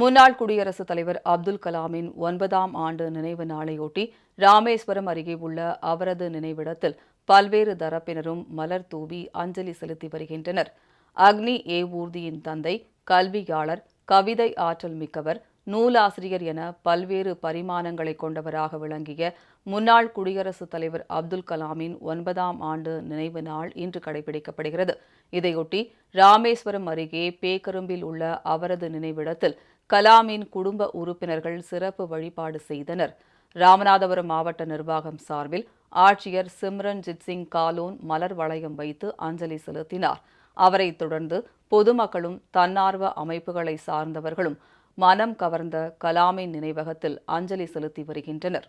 முன்னாள் குடியரசுத் தலைவர் அப்துல் கலாமின் ஒன்பதாம் ஆண்டு நினைவு நாளையொட்டி ராமேஸ்வரம் அருகே உள்ள அவரது நினைவிடத்தில் பல்வேறு தரப்பினரும் மலர் தூவி அஞ்சலி செலுத்தி வருகின்றனர். அக்னி ஏவூர்தியின் தந்தை கல்வியாளர் கவிதை ஆற்றல் மிக்கவர் நூலாசிரியர் என பல்வேறு பரிமாணங்களை கொண்டவராக விளங்கிய முன்னாள் குடியரசுத் தலைவர் அப்துல் கலாமின் ஒன்பதாம் ஆண்டு நினைவு நாள் இன்று கடைபிடிக்கப்படுகிறது. இதையொட்டி ராமேஸ்வரம் அருகே பேக்கரும்பில் உள்ள அவரது நினைவிடத்தில் கலாமின் குடும்ப உறுப்பினர்கள் சிறப்பு வழிபாடு செய்தனர். ராமநாதபுரம் மாவட்ட நிர்வாகம் சார்பில் ஆட்சியர் சிம்ரன்ஜித் சிங் காலோன் மலர் வளையம் வைத்து அஞ்சலி செலுத்தினார். அவரைத் தொடர்ந்து பொதுமக்களும் தன்னார்வ அமைப்புகளை சார்ந்தவர்களும் மனம் கவர்ந்த கலாமின் நினைவகத்தில் அஞ்சலி செலுத்தி வருகின்றனர்.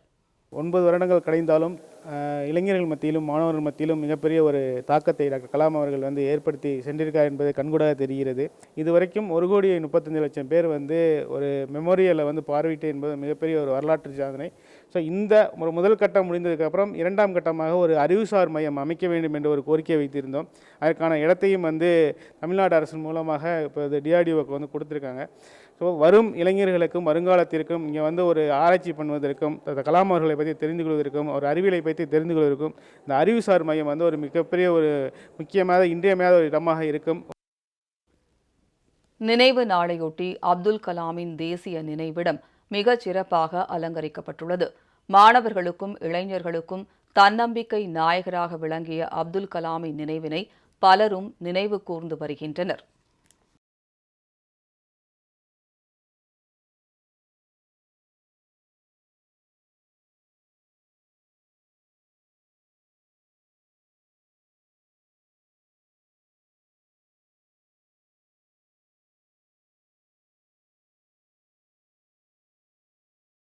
ஒன்பது வருடங்கள் கடைந்தாலும் இளைஞர்கள் மத்தியிலும் மாணவர்கள் மத்தியிலும் மிகப்பெரிய ஒரு தாக்கத்தை டாக்டர் கலாம் அவர்கள் வந்து ஏற்படுத்தி சென்றிருக்கார் என்பது கண்கூடாக தெரிகிறது. இதுவரைக்கும் ஒரு கோடி முப்பத்தஞ்சு லட்சம் பேர் வந்து ஒரு மெமோரியலை வந்து பார்வையிட்டு என்பது மிகப்பெரிய ஒரு வரலாற்று சாதனை. ஸோ இந்த ஒரு முதல் கட்டம் முடிந்ததுக்கப்புறம் இரண்டாம் கட்டமாக ஒரு அறிவுசார் மையம் அமைக்க வேண்டும் என்ற ஒரு கோரிக்கை வைத்திருந்தோம். அதற்கான இடத்தையும் வந்து தமிழ்நாடு அரசின் மூலமாக இப்போ இது டிஆர்டிஓக்கு வந்து கொடுத்துருக்காங்க. ஸோ வரும் இளைஞர்களுக்கும் வருங்காலத்திற்கும் இங்கே வந்து ஒரு ஆராய்ச்சி பண்ணுவதற்கும் கலாம் அவர்களை பற்றி தெரிந்து கொள்வதற்கும் ஒரு அறிவியலை பற்றி விஷயத்தை தெரிந்து கொள்வதற்கும் இந்த அறிவுசார் மையம் வந்து ஒரு மிகப்பெரிய ஒரு முக்கியமான இன்றியமையாத ஒரு இடமாக இருக்கும். நினைவு நாளையொட்டி அப்துல் கலாமின் தேசிய நினைவிடம் மிகச் சிறப்பாக அலங்கரிக்கப்பட்டுள்ளது. மாணவர்களுக்கும் இளைஞர்களுக்கும் தன்னம்பிக்கை நாயகராக விளங்கிய அப்துல் கலாமின் நினைவினை பலரும் நினைவு கூர்ந்து வருகின்றனர்.